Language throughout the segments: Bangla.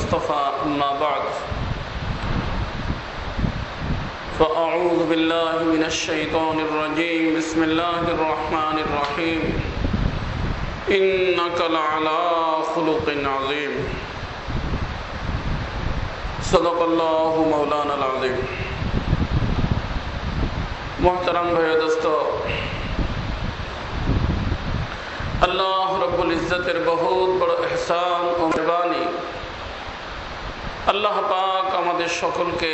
المصطفى أما بعد. فأعوذ بالله من الشيطان الرجيم. بسم الله الرحمن الرحيم. إنك لعلى خلق عظيم. صدق الله مولانا العظيم. محترم بھائی دوستو، اللہ رب العزت بہت بڑا احسان اور مہربانی আল্লাহ পাক আমাদের সকলকে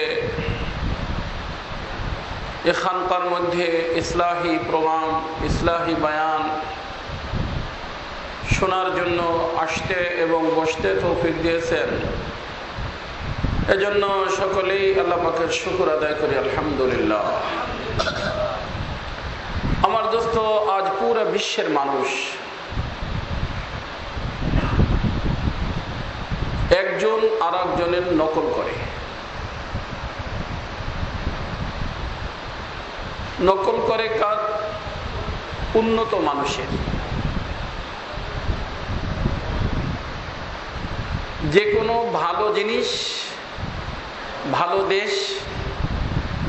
এখানকার মধ্যে ইসলাহি প্রমাণ, ইসলাহি বায়ান শোনার জন্য আসতে এবং বসতে তৌফিক দিয়েছেন। এজন্য সকলেই আল্লাহ পাকের শুকুর আদায় করি, আলহামদুলিল্লাহ। আমার দোস্ত, আজ পুরো বিশ্বের মানুষ একজন আর একজনের নকল করে। নকল করে কার? উন্নত মানুষের। যে কোনো ভালো জিনিস, ভালো দেশ,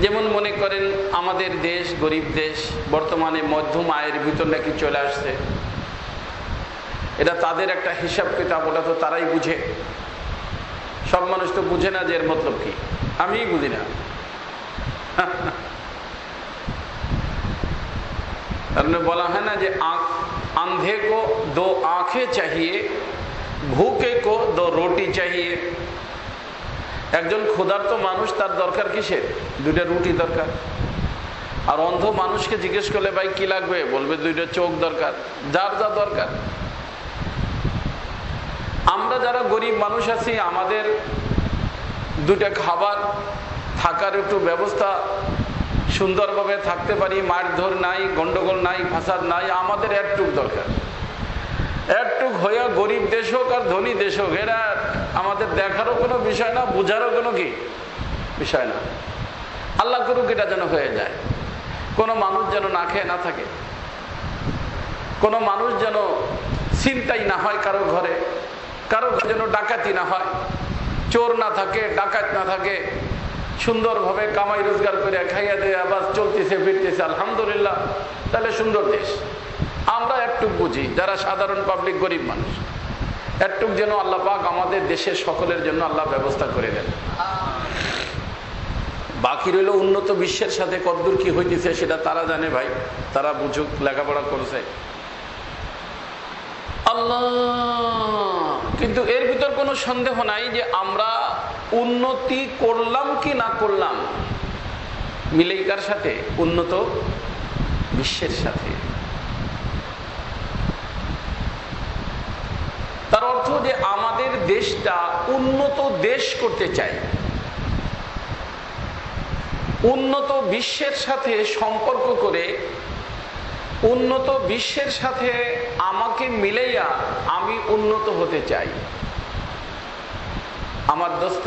যেমন মনে করেন আমাদের দেশ গরিব দেশ, বর্তমানে মধ্যম আয়ের ভিতর নাকি চলে আসছে। এটা তাদের একটা হিসাব কিতাব ওটা তো তারাই বুঝে। সব মানুষ তো বুঝে না যে এর মতলব কি। আমি বুঝি না। বলা হয় না যে আন্ধে কো দো আঁখে চাহিয়ে ভুকে কো দো রুটি চাহিয়ে। একজন ক্ষুধার্ত মানুষ তার দরকার কিসের? দুইটা রুটি দরকার। আর অন্ধ মানুষকে জিজ্ঞেস করলে, ভাই, কি লাগবে? বলবে, দুইটা চোখ দরকার, যার যা দরকার। আমরা যারা গরিব মানুষ আছি, আমাদের দুটা খাবার থাকার একটু ব্যবস্থা সুন্দরভাবে থাকতে পারি। মারধর নাই, গন্ডগোল নাই, ফাসাদ নাই, আমাদের একটুক দরকার। একটুক হইয়া গরিব দেশ হোক আর ধনী দেশ হোক, এরা আমাদের দেখারও কোনো বিষয় না, বুঝারও কোনো কি বিষয় না। আল্লাহ করুক এটা যেন হয়ে যায়। কোনো মানুষ যেন না খেয়ে না থাকে। কোনো মানুষ যেন চিন্তাই না হয় কারও ঘরে। কারও যেন ডাকাতি না হয়। চোর না থাকে, ডাকাত না থাকে, সুন্দরভাবে কামাই রোজগার করে খাইয়া দেয় আবার চলতেছে, ফিরতেছে, আলহামদুলিল্লাহ। তাহলে সুন্দর দেশ। আমরা একটু বুঝি, যারা সাধারণ পাবলিক গরিব মানুষ, একটুক যেন আল্লাহ পাক আমাদের দেশের সকলের জন্য আল্লাহ ব্যবস্থা করে দেন। বাকি রইল উন্নত বিশ্বের সাথে কতদূর কি হইতেছে সেটা তারা জানে ভাই, তারা বুঝুক, লেখাপড়া করছে। আল্লাহ। কিন্তু এর ভিতর কোনো সন্দেহ নাই যে আমরা উন্নতি করলাম কি না করলাম। মিলেই কার সাথে? উন্নত বিশ্বের সাথে। তার অর্থ যে আমাদের দেশটা উন্নত দেশ করতে চাই। উন্নত বিশ্বের সাথে সম্পর্ক করে, উন্নত বিশ্বের সাথে আমাকে মিলাইয়া আমি উন্নত হতে চাই। আমার দোস্ত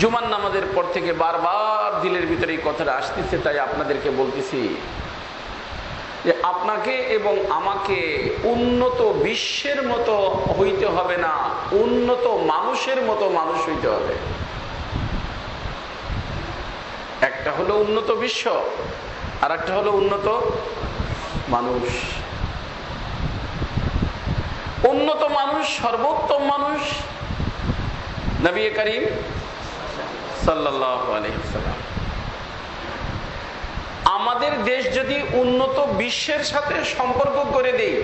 জুমান নামাজের পর থেকে বারবার দিলের ভিতরে এই কথাটা আসতেছে, তাই আপনাদেরকে বলতেছি যে আপনাকে এবং আমাকে উন্নত বিশ্বের মতো হইতে হবে না, উন্নত মানুষের মতো মানুষ হইতে হবে। একটা হলো উন্নত বিশ্ব আর একটা হলো উন্নত মানুষ। উন্নত মানুষ, সর্বোত্তম মানুষ নবী করিম আলহিসাল্লাম আমাদের দেশ যদি উন্নত বিশ্বের সাথে সম্পর্ক করে দেই,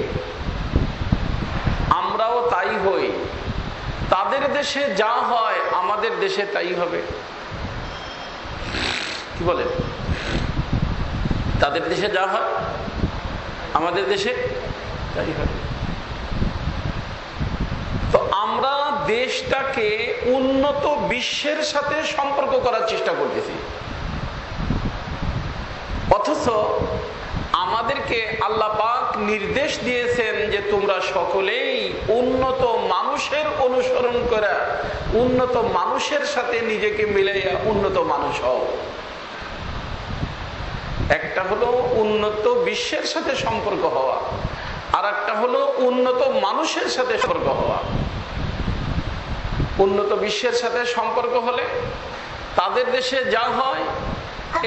আমরাও তাই হই। তাদের দেশে যা হয়, আমাদের দেশে তাই হবে। কি বলে তাদের দেশে যা হয় আমাদের দেশে? তো আমরা দেশটাকে উন্নত বিশ্বের সাথে সম্পর্ক করার চেষ্টা করতেছি। অথচ আমাদেরকে আল্লাহ পাক নির্দেশ দিয়েছেন যে তোমরা সকলেই উন্নত মানুষের অনুসরণ করা, উন্নত মানুষের সাথে নিজেকে মিলাইয়া উন্নত মানুষ হও। একটা হলো উন্নত বিশ্বের সাথে সম্পর্ক হওয়া আর একটা হলো উন্নত মানুষের সাথে সম্পর্ক হওয়া। উন্নত বিশ্বের সাথে সম্পর্ক হলে তাদের দেশে যা হয়,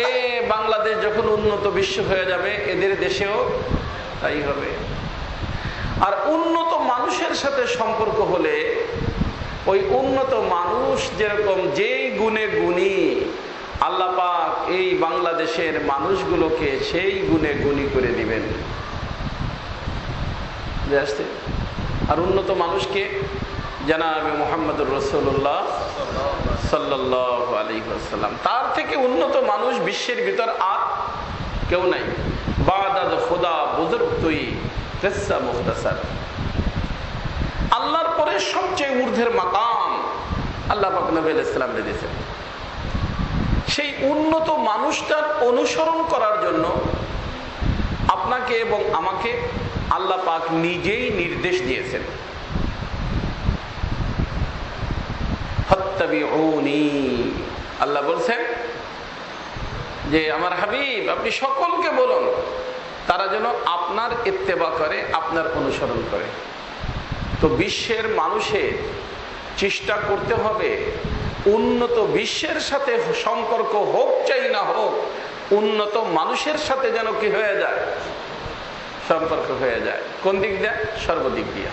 এ বাংলাদেশ যখন উন্নত বিশ্ব হয়ে যাবে, এদের দেশেও তাই হবে। আর উন্নত মানুষের সাথে সম্পর্ক হলে ওই উন্নত মানুষ যেরকম যেই গুণে গুণী আল্লাহ পাক এই বাংলাদেশের মানুষগুলোকে সেই গুণে গুণী করে দিবেন। আর উন্নত মানুষকে জানাবে মোহাম্মদুর রসুল্লাহ সাল্লাহ আলী আসাল্লাম তার থেকে উন্নত মানুষ বিশ্বের ভিতর আর কেউ নাই। বাদাদ খোদা বুজুর্গ তুই মুখতাসার। আল্লাহর পরে সবচেয়ে ঊর্ধ্বের মাকাম আল্লাহ পাক নবী ইসলাম দিয়েছেন। সেই উন্নত মানুষটার অনুসরণ করার জন্য আপনাকে এবং আমাকে আল্লাহ পাক নিজেই নির্দেশ দিয়েছেন। আল্লাহ বলছেন যে, আমার হাবিব, আপনি সকলকে বলুন, তারা যেন আপনার ইত্তেবা করে, আপনার অনুসরণ করে তো বিশ্বের মানুষের চেষ্টা করতে হবে উন্নত বিশ্বের সাথে সম্পর্ক হোক চাই না হোক, উন্নত মানুষের সাথে যেন কি হয়ে যায়? সম্পর্ক হয়ে যায়। কোন দিক দিয়ে? সর্বদিক দিয়া।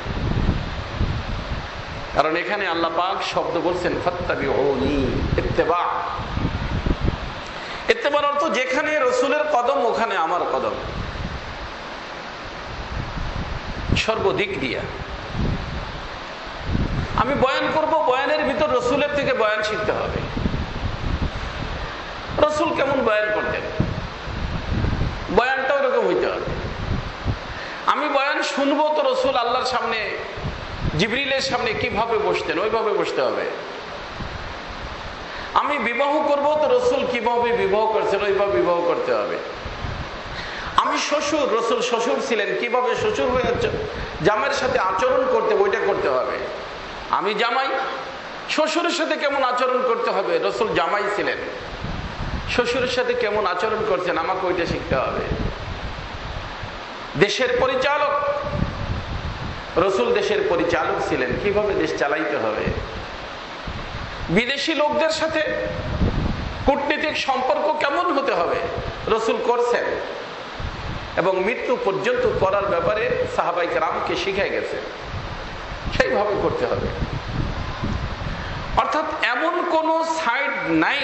কারণ এখানে আল্লাহ পাক শব্দ বলছেন ফত্তাবি ইত্তেবা। ইত্তেবার অর্থ যেখানে রসুলের কদম, ওখানে আমার কদম। সর্বদিক দিয়া। আমি বয়ান করব, বয়ানের ভিতর রসুলের থেকে বয়ান শিখতে হবে। রসুল কেমন বয়ান করতেন? বয়ানটা ওরকম হইতে হবে। আমি বয়ান শুনব তো রসুল আল্লাহর সামনে, জিবরিলের সামনে কীভাবে বসতেন, ওইভাবে বসতে হবে। আমি বিবাহ করব তো রসুল কীভাবে বিবাহ করছেন, ওইভাবে বিবাহ করতে হবে। আমি শ্বশুর, রসুল শ্বশুর ছিলেন, কীভাবে শ্বশুর হয়ে জামাইয়ের সাথে আচরণ করতে ওইটা করতে হবে। আমি জামাই, শ্বশুরের সাথে কেমন আচরণ করতে হবে? রসুল জামাই ছিলেন। শ্বশুরের সাথে কেমন আচরণ করছেন? আমাকে ওইটা শিখতে হবে। দেশের পরিচালক। রসুল দেশের পরিচালক ছিলেন। কীভাবে দেশ চালাইতে হবে? বিদেশি লোকদের সাথে কূটনীতিক সম্পর্ক কেমন হতে হবে? রসুল করছেন। এবং মৃত্যু পর্যন্ত করার ব্যাপারে সাহাবাইক রামকে শিখাই গেছে। সেইভাবে করতে হবে। অর্থাৎ এমন কোনো সাইড নাই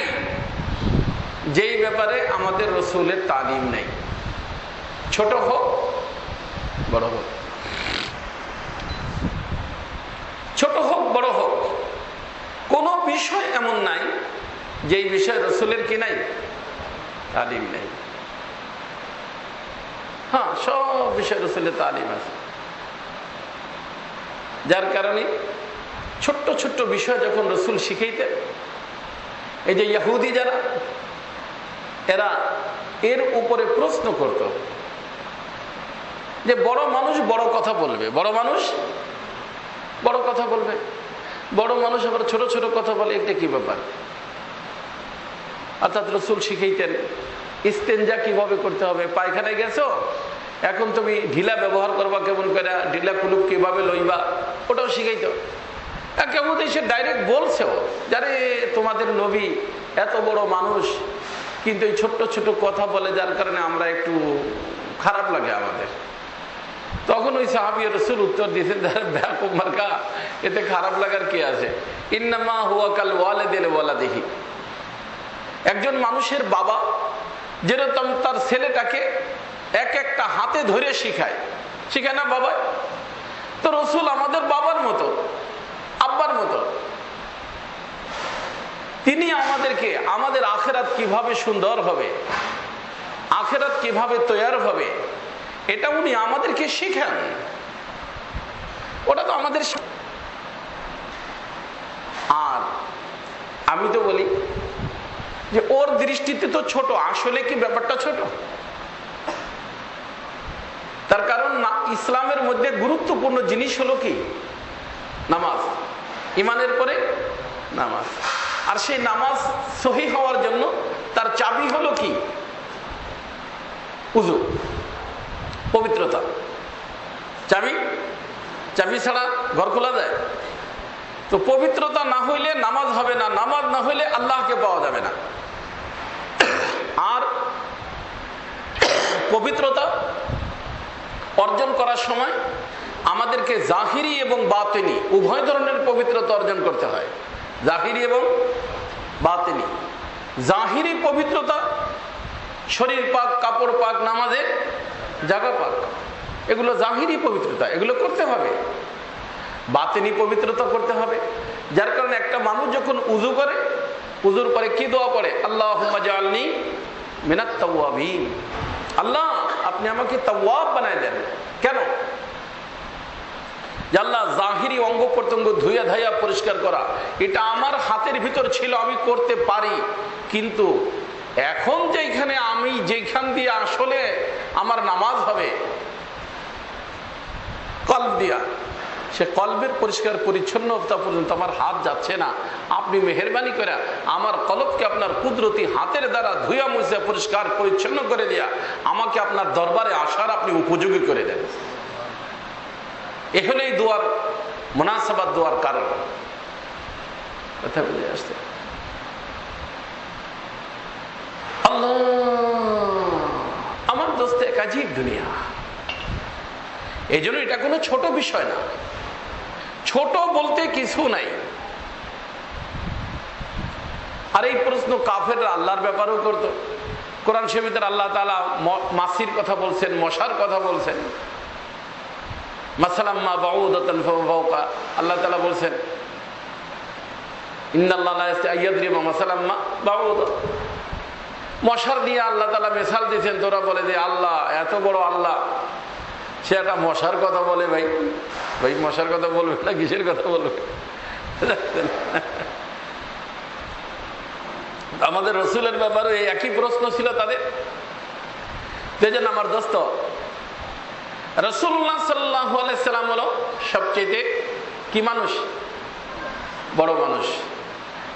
যেই ব্যাপারে আমাদের রসুলের তালিম নেই। ছোট হোক, বড় হোক। ছোট হোক, বড় হোক। কোনো বিষয় এমন নাই যেই বিষয়ে রসুলের কি নাই? তালিম নেই। হ্যাঁ সব বিষয় রসুলের তালিম আছে। যার কারণে ছোট্ট ছোট্ট বিষয় যখন রসুল শিখাইতেন, এই যে ইয়াহুদি যারা, এরা এর উপরে প্রশ্ন করত যে বড় মানুষ বড় কথা বলবে। বড় মানুষ বড় কথা বলবে। বড় মানুষ আবার ছোট ছোট কথা বলে, এটা কি ব্যাপার? অর্থাৎ রসুল শিখাইতেন, ইস্তেঞ্জা কীভাবে করতে হবে? পায়খানায় গেছো? এখন তুমি ঢিলা ব্যবহার করবা কেমন করে? ঢিলা কুলুপ কীভাবে লইবা? ওটাও শিখাইতো। কেমন সে ডাইরেক্ট বলছেও যারে তোমাদের নবী এত বড় মানুষ, কিন্তু এই ছোট্ট ছোট কথা বলে, যার কারণে আমরা একটু খারাপ লাগে আমাদের। তখন ওই সাহাবি রসুল উত্তর দিয়েছেন মার্কা এতে খারাপ লাগার কি আছে? ইন্নামা হুয়া কাল ওয়ালে দিলে বলা দেখি একজন মানুষের বাবা, যেরকম তার ছেলেটাকে এক একটা হাতে ধরে শিখায়। শিখায় না বাবা? তো রসুল আমাদের বাবার মতো, আব্বার মতো। তিনি আমাদেরকে আমাদের আখেরাত কীভাবে সুন্দর হবে, আখেরাত কীভাবে তৈয়ার হবে, এটা উনি আমাদেরকে শিখান। ওটা তো আমাদের আর আমি তো বলি যে ওর দৃষ্টিতে তো ছোট, আসলে কি ব্যাপারটা ছোট তার কারণ ইসলামের মধ্যে গুরুত্বপূর্ণ জিনিস হলো কি? নামাজ। ইমানের পরে নামাজ। আর সেই নামাজ সহি হওয়ার জন্য তার চাবি হলো কি? উজু। পবিত্রতা। চাবি? চাবি ছাড়া ঘর খোলা যায়? তো পবিত্রতা না হইলে নামাজ হবে না, নামাজ না হইলে আল্লাহকে পাওয়া যাবে না। আর পবিত্রতা অর্জন করার সময় আমাদেরকে জাহিরি এবং বাতিনি, উভয় ধরনের পবিত্রতা অর্জন করতে হয়। জাহিরি এবং বাতিনি। জাহিরি পবিত্রতা, শরীর পাক, কাপড় পাক, নামাজের জাগা পাক। এগুলো জাহিরি পবিত্রতা, এগুলো করতে হবে। বাতিনি পবিত্রতা করতে হবে। যার কারণে একটা মানুষ যখন উজু করে, উজুর পরে কি দোয়া পড়ে? আল্লাহ জালনি মিনাত তাওয়াবিন। আল্লাহ, আপনি আমাকে তাওয়াব বানায় দেন। কেন? আল্লাহ জাহিরি অঙ্গ প্রত্যঙ্গ ধুইয়া ধাইয়া পরিষ্কার করা, এটা আমার হাতের ভিতর ছিল, আমি করতে পারি। কিন্তু এখন যেখানে আমি যেখান দিয়ে আসলে আমার নামাজ হবে কল দিয়া সে কলবের পরিষ্কার পরিচ্ছন্নতা পর্যন্ত আমার হাত যাচ্ছে না। আপনি মেহরবানি করে আমার কলবকে আপনার কুদরতি হাতের দ্বারা ধুয়া মুছে পরিষ্কার, পরিচ্ছন্ন করে দিয়া আমাকে আপনার দরবারে আসার আপনি উপযোগী করে দেন। এ হলেই দোয়ার, মোনাসাবাদ দোয়ার কারণ। কথা বুঝে আসতে আমার দোস্ত এক আজীব দুনিয়া। এই জন্য এটা কোনো ছোট বিষয় না। ছোট বলতে কিছু নাই। আর এই প্রশ্ন কাফের আল্লাহর ব্যাপারেও করতো। কোরআন শরীফের আল্লাহ তালা মাসির কথা বলছেন, মশার কথা বলছেন। মাসালাম্মা আল্লাহ তাআলা বলছেন মশার দিয়ে আল্লাহ তাআলা মিসাল দিয়েছেন, তোরা বলে যে, আল্লাহ, এত বড় আল্লাহ। সে একটা মশার কথা বলে ভাই। ভাই, মশার কথা বলবে না, কিসের কথা বলবে? আমাদের রসুলের ব্যাপারে এই একই প্রশ্ন ছিল তাদের। যেন আমার দোস্ত, রসুল্লাহ সাল্লাম হলো সবচেয়ে কি মানুষ? বড় মানুষ,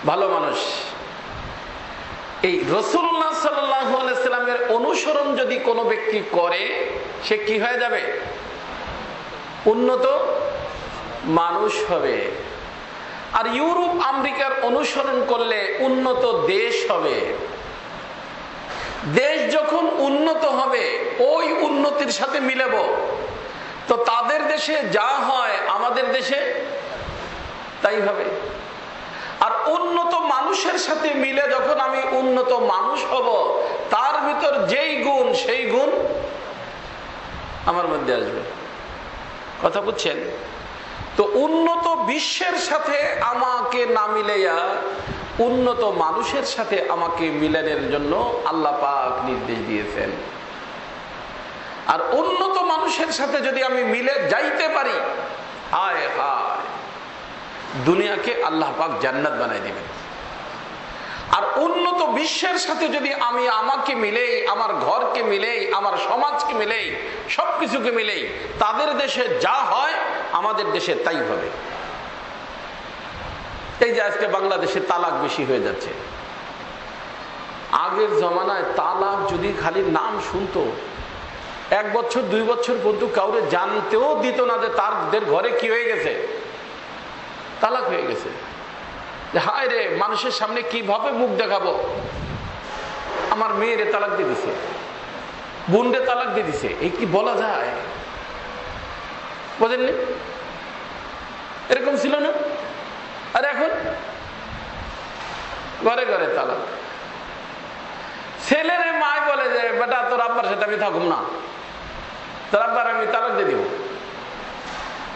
ভালো মানুষ। এই রসুল্লাহ সাল্লামের অনুসরণ যদি কোনো ব্যক্তি করে, সে কি হয়ে যাবে? উন্নত মানুষ হবে। আর ইউরোপ, আমেরিকার অনুসরণ করলে উন্নত দেশ হবে। দেশ যখন উন্নত হবে, ওই উন্নতির সাথে মিলেব। তো তাদের দেশে যা হয় আমাদের দেশে, তাই হবে। আর উন্নত মানুষের সাথে মিলে যখন আমি উন্নত মানুষ হব, তার ভিতর যেই গুণ, সেই গুণ আমার মধ্যে আসবে। কথা বুঝছেন? তো উন্নত বিশ্বের সাথে আমাকে না মিলাইয়া উন্নত মানুষের সাথে আমাকে মিলানের জন্য আল্লাহ পাক নির্দেশ দিয়েছেন। আর উন্নত মানুষের সাথে যদি আমি মিলে যাইতে পারি, হায় হায়। দুনিয়াকে আল্লাহ পাক জান্নাত বানাই দিবেন। আর উন্নত বিশ্বের সাথে যদি আমি আমাকে মিলেই, আমার ঘরকে মিলেই, আমার সমাজকে মিলেই, সবকিছুকে মিলেই, তাদের দেশে যা হয়, আমাদের দেশে তাই হবে। এই যে আজকে বাংলাদেশে তালাক বেশি হয়ে যাচ্ছে। আগের জমানায় তালাক যদি খালি নাম শুনতো, এক বছর, দুই বছর পর্যন্ত কাউরে জানতেও দিত না যে তাদের ঘরে কি হয়ে গেছে। তালাক হয়ে গেছে। হায় রে, মানুষের সামনে কীভাবে মুখ দেখাবো? আমার মেয়েরে তালাক দিয়ে দিছে। বোনরে তালাক দিয়ে দিছে। এই কি বলা যায়? বোঝেননি? এরকম ছিল না? আর এখন? ঘরে ঘরে তালাক। ছেলেরে মায় বলে যে, বেটা, তোর আব্বার সাথে আমি থাকুম না। তোর আব্বার আমি তালাক দিয়ে দিব।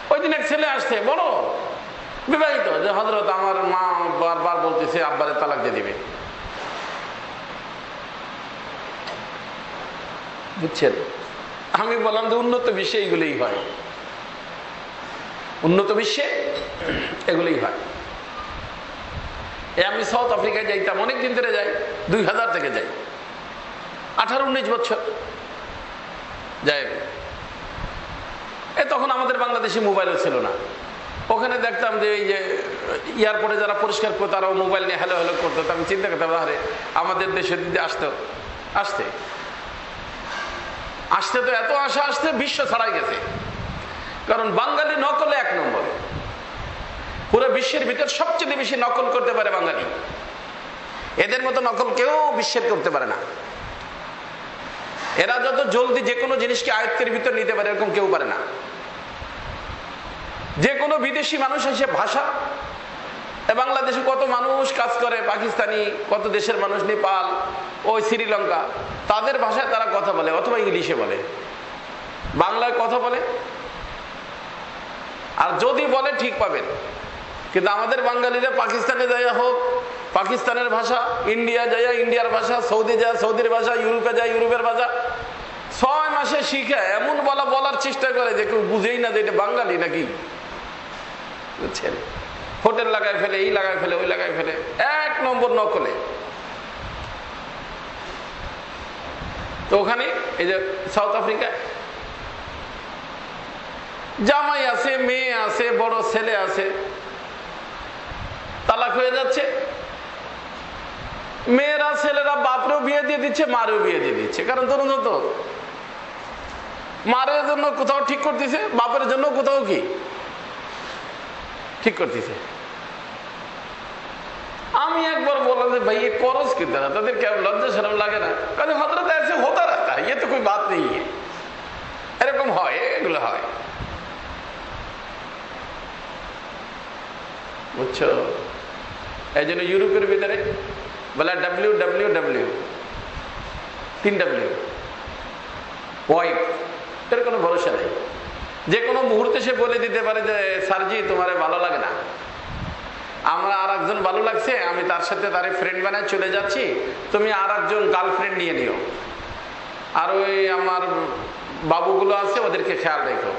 ওই দিন এক ছেলে আসছে বড় বিবাহিত, যে হজরত আমার মা বারবার বলতেছে, আব্বারে তালাক দিয়ে দিবে। বুঝছেন? আমি বললাম যে উন্নত বিশ্বে এইগুলোই হয়। উন্নত বিশ্বে এগুলোই হয়। আমি সাউথ আফ্রিকায় যাইতাম অনেক দিন ধরে যাই, দুই হাজার থেকে যাই। আঠারো, উনিশ বছর। যাই। এ তখন আমাদের বাংলাদেশে মোবাইলও ছিল না। ওখানে দেখতাম যে এই যে, এয়ারপোর্টে যারা পরিষ্কার করতো তারাও মোবাইল নিয়ে হ্যালো হ্যালো করতো। আমি চিন্তা করতাম, আরে, আমাদের দেশে দিদি আসতো আসতে আসতে তো এত আশা আসতে বিশ্ব ছাড়াই গেছে। কারণ বাঙালি নকলে এক নম্বর। পুরো বিশ্বের ভিতর সবচেয়ে বেশি নকল করতে পারে বাঙালি। এদের মতো নকল কেউ বিশ্বের করতে পারে না। এরা যত জলদি যে কোনো জিনিসকে আয়ত্তের ভিতর নিতে পারে, এরকম কেউ পারে না। যে কোনো বিদেশি মানুষ এসে ভাষা বাংলাদেশে কত মানুষ কাজ করে, পাকিস্তানি, কত দেশের মানুষ, নেপাল, ওই শ্রীলঙ্কা, তাদের ভাষায় তারা কথা বলে, অথবা ইংলিশে বলে। বাংলায় কথা বলে। আর যদি বলে, ঠিক পাবেন। কিন্তু আমাদের বাঙালিরা পাকিস্তানে যাইয়া হোক, পাকিস্তানের ভাষা, ইন্ডিয়া যাইয়া ইন্ডিয়ার ভাষা, সৌদি যায় সৌদির ভাষা, ইউরোপে যায় ইউরোপের ভাষা, ছয় মাসে শিখে এমন বলা, বলার চেষ্টা করে যে কেউ বুঝেই না যে এটা বাঙালি নাকি। বুঝছেন? হোটেল লাগায় ফেলে এই লাগায় ফেলে, ওই লাগায় ফেলে, এক নম্বর নকলে। তো ওখানে এই যে সাউথ আফ্রিকায় জামাই আছে, মেয়ে আছে, বড় ছেলে আছে, তালাক হয়ে যাচ্ছে। মেয়েরা, ছেলেরা বাপরেও বিয়ে দিয়ে দিচ্ছে, মারেও বিয়ে দিয়ে দিচ্ছে। কারণ ধরুন তো মারের জন্য কোথাও ঠিক করতেছে, বাপের জন্য কোথাও কি? ঠিক করতেছে। আমি একবার বললাম যে, ভাই করস কিনতে না তাদের কেমন লজ্জা সরম লাগে না? কাজে তো এসে হতা রাখা ইয়ে তো কোনো বাত নেই। এরকম হয়, এগুলো হয়। বুঝছ? এই জন্য ইউরোপের ভিতরে বলে ডাব্লিউ ডাব্লিউ ডাব্লিউ, তিন ডাব্লিউ। হোয়াইট এর কোনো ভরসা নেই। যে কোনো মুহূর্তে সে বলে দিতে পারে যে, স্যারজি, তোমার ভালো লাগে না। আমরা আর একজন ভালো লাগছে, আমি তার সাথে তার ফ্রেন্ড বানায় চলে যাচ্ছি। তুমি আর একজন গার্লফ্রেন্ড নিয়ে নিও। আর ওই আমার বাবুগুলো আছে, ওদেরকে খেয়াল রেখো।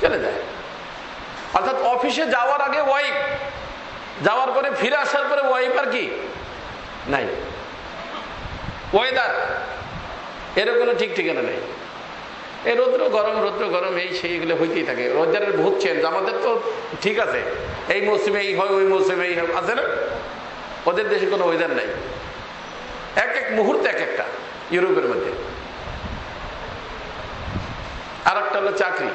চলে যায়। অর্থাৎ অফিসে যাওয়ার আগে ওয়াইফ যাওয়ার পরে ফিরে আসার পরে ওয়াইফ আর কি? নাই। ওয়েদার এরও কোনো ঠিক ঠিকানা নেই। এই রৌদ্র গরম রৌদ্র গরম, এই সেইগুলো হইতেই থাকে। বহুত চেঞ্জ আমাদের তো ঠিক আছে। এই মৌসুমে এই হয়, ওই মৌসুমে এই হয়, আছে না? ওদের দেশে কোনো ওয়েদার নাই। এক এক মুহূর্তে এক একটা, ইউরোপের মধ্যে। আর একটা হলো চাকরি।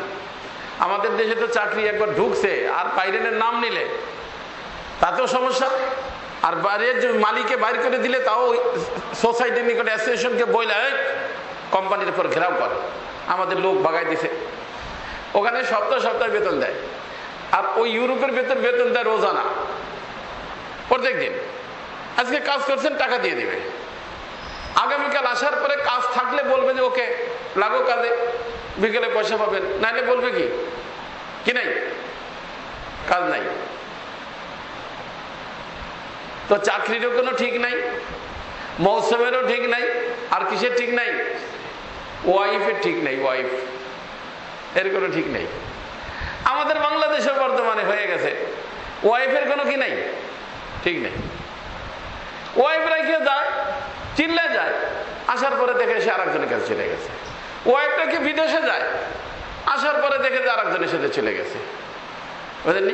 আমাদের দেশে তো চাকরি একবার ঢুকছে, আর বাইরেনের নাম নিলে তাতেও সমস্যা। আর বাইরে যে মালিকে বাইর করে দিলে তাও সোসাইটির নিকট অ্যাসোসিয়েশনকে বইলে কোম্পানির উপর ঘেরাও করে। আমাদের লোক বাগাই দিছে। ওখানে সপ্তাহ সপ্তাহ বেতন দেয়। আর ওই ইউরোপের বেতন বেতন দেয় রোজানা প্রত্যেক দিন। আজকে কাজ করছেন, টাকা দিয়ে দেবে। আগামীকাল আসার পরে কাজ থাকলে বলবে যে, ওকে, লাগো কাজে। বিকেলে পয়সা পাবেন। নাহলে বলবে কি? কি নাই? কাজ নাই। তো চাকরিরও কোনো ঠিক নাই, মৌসুমেরও ঠিক নাই, আর কিসের ঠিক নাই? ওয়াইফের ঠিক নেই ওয়াইফ এর কোনো ঠিক নেই। আমাদের বাংলাদেশে বর্তমানে হয়ে গেছে। ওয়াইফের কোনো কি নাই? ঠিক নেই। ওয়াইফ রেখে যায় চিল্লে যায়, আসার পরে দেখে সে আরেকজনের কাছে চলে গেছে। ওয়াইফটা কি বিদেশে যায়, আসার পরে দেখে যে আরেকজনের সাথে চলে গেছে। বুঝলেন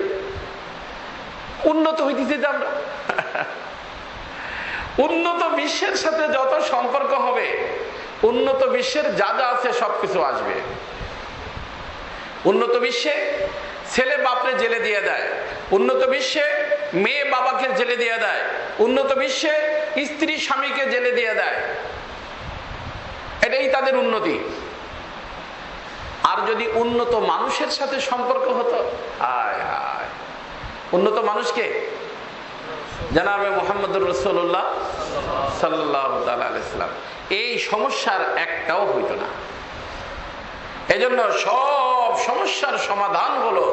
উন্নত হইতেছে যে আমরা। উন্নত বিশ্বের সাথে যত সম্পর্ক হবে উন্নত বিশ্বের যা যা আছে সবকিছু আসবে। উন্নত বিশ্বে ছেলে বাপরে জেলে দিয়ে দেয়, উন্নত বিশ্বে মেয়ে বাবাকে জেলে দিয়ে দেয়, উন্নত বিশ্বে স্ত্রী স্বামীকে জেলে দিয়ে দেয়। এটাই তাদের উন্নতি। আর যদি উন্নত মানুষের সাথে সম্পর্ক হতো, আয় আয় উন্নত মানুষকে জানাবে মোহাম্মদুর রসুল্লাহ সাল্লাহ আলাইসালাম এই সমস্যার একটাও হইত না। এজন্য সব সমস্যার সমাধান হলো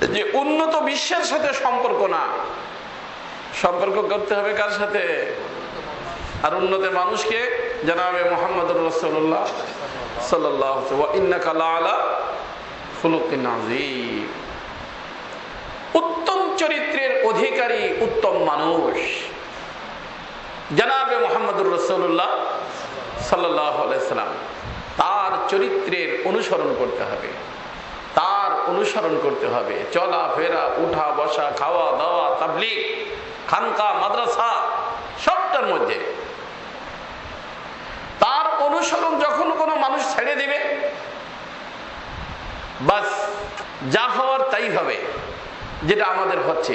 যে উন্নত বিশ্বের সাথে সম্পর্ক না। সম্পর্ক করতে হবে কার সাথে? আর উন্নত মানুষকে জানাবে মোহাম্মদুর রসুল্লাহ উত্তম চরিত্রের অধিকারী উত্তম মানুষ। জানাবে মোহাম্মদুর রসুল্লাহ সাল্লাম। তার চরিত্রের অনুসরণ করতে হবে। তার অনুসরণ করতে হবে। চলা ফেরা উঠা বসা, খাওয়া দাওয়া তাবলিক খানকা, মাদ্রাসা, সবটার মধ্যে। তার অনুসরণ যখন কোনো মানুষ ছেড়ে দিবে, বাস যা হওয়ার তাই হবে, যেটা আমাদের হচ্ছে।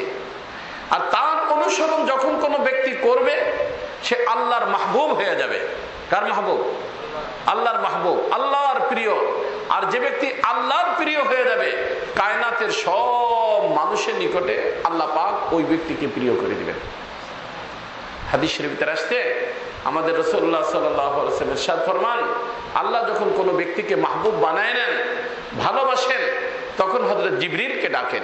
আর তার অনুসরণ যখন কোনো ব্যক্তি করবে সে আল্লাহর মাহবুব হয়ে যাবে। কার মাহবুব? আল্লাহর মাহবুব, আল্লাহর প্রিয়। আর যে ব্যক্তি আল্লাহর প্রিয় হয়ে যাবে, কায়নাতের সব মানুষের নিকটে আল্লাহ পাক ওই ব্যক্তিকে প্রিয় করে দিবেন। হাদিস শরীফের আসতে আমাদের রসুল্লাহ সাল্লামের সাদ ফরমান, আল্লাহ যখন কোনো ব্যক্তিকে মাহবুব বানায় নেন, ভালোবাসেন, তখন হজরত জিবরিলকে ডাকেন।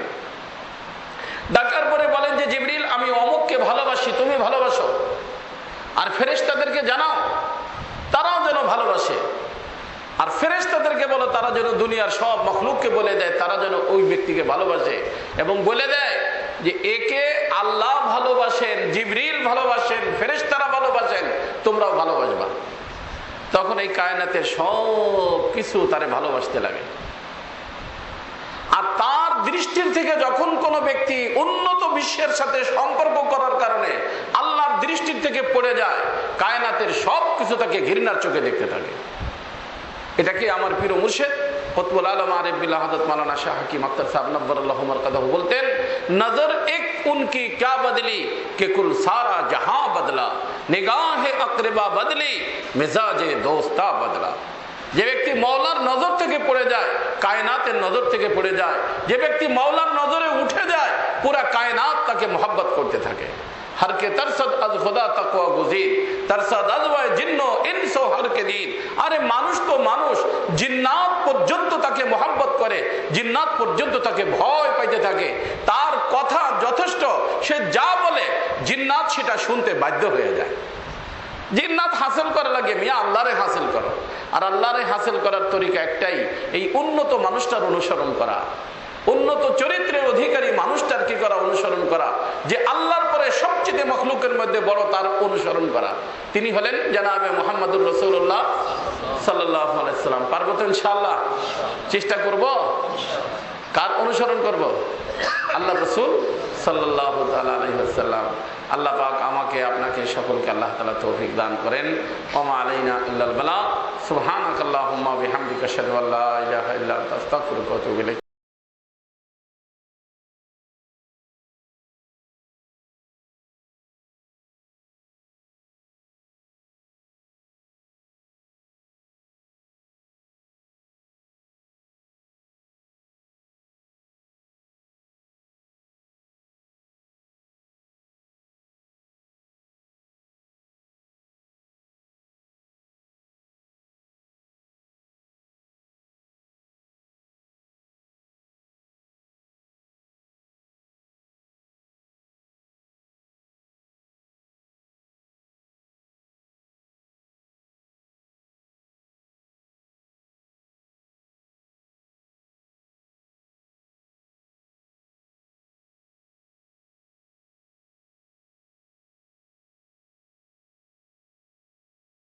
ডাকার পরে বলেন যে, জিবরিল, আমি অমুককে ভালোবাসি, তুমি ভালোবাসো। আর ফেরেশতাদেরকে জানাও, তারাও যেন ভালোবাসে। আর ফেরেশতাদেরকে বলো, তারা যেন দুনিয়ার সব মখলুককে বলে দেয়, তারা যেন ওই ব্যক্তিকে ভালোবাসে এবং বলে দেয় যে, একে আল্লাহ ভালোবাসেন, জিবরিল ভালোবাসেন, ফেরেশতারা ভালোবাসেন, তোমরাও ভালোবাসবা। তখন এই কায়নাতের সব কিছু তারে ভালোবাসতে লাগে। আর তার দৃষ্টির থেকে যখন কোনো ব্যক্তি উন্নত বিশ্বের সাথে সম্পর্ক করার কারণে আল্লাহর দৃষ্টির থেকে পড়ে যায়, কায়নাতের সব কিছু তাকে ঘৃণার চোখে দেখতে থাকে। এটা কি আমার প্রিয় মুর্শেদ? মালানা বলতেন, নজর এক ক্যা বদলি সারা জাহাঁ বদলা বদলি দোস্তা বদলা। যে ব্যক্তি মৌলার নজর থেকে পড়ে যায়, কায়নাতের নজর থেকে পড়ে যায়, যে ব্যক্তি মৌলার নজরে উঠে যায়, পুরা কায়নাত তাকে মোহাব্বত করতে থাকে। তাকে মোহাব্বত করে, জিন্নাত পর্যন্ত তাকে ভয় পাইতে থাকে। তার কথা যথেষ্ট, সে যা বলে, জিন্নাত সেটা শুনতে বাধ্য হয়ে যায়। জিন্নাত হাসিল করা লাগে, মিয়া আল্লাহরে হাসিল করো। আর আল্লাহরে হাসিল করার তরিকা একটাই, এই উন্নত মানুষটার অনুসরণ করা। উন্নত চরিত্রের অধিকারী মানুষটার কি করা, অনুসরণ করা? যে আল্লাহর পরে সবচেয়ে মখলুকের মধ্যে বড় তার অনুসরণ করা। তিনি হলেন জানাবে মোহাম্মদুর রসুল্লাহ সাল্লাম। পারব তো ইনশাল্লাহ চেষ্টা করব? কার অনুসরণ করব? আল্লাহ রসুল সাল্লাহ আল্লাহ পাক আমাকে, আপনাকে, সকলকে আল্লাহ তালা তৌফিক দান করেন। ওমা আলাইনা ইল্লাল বালা। সুবহানাকাল্লাহুম্মা বিহামদিকা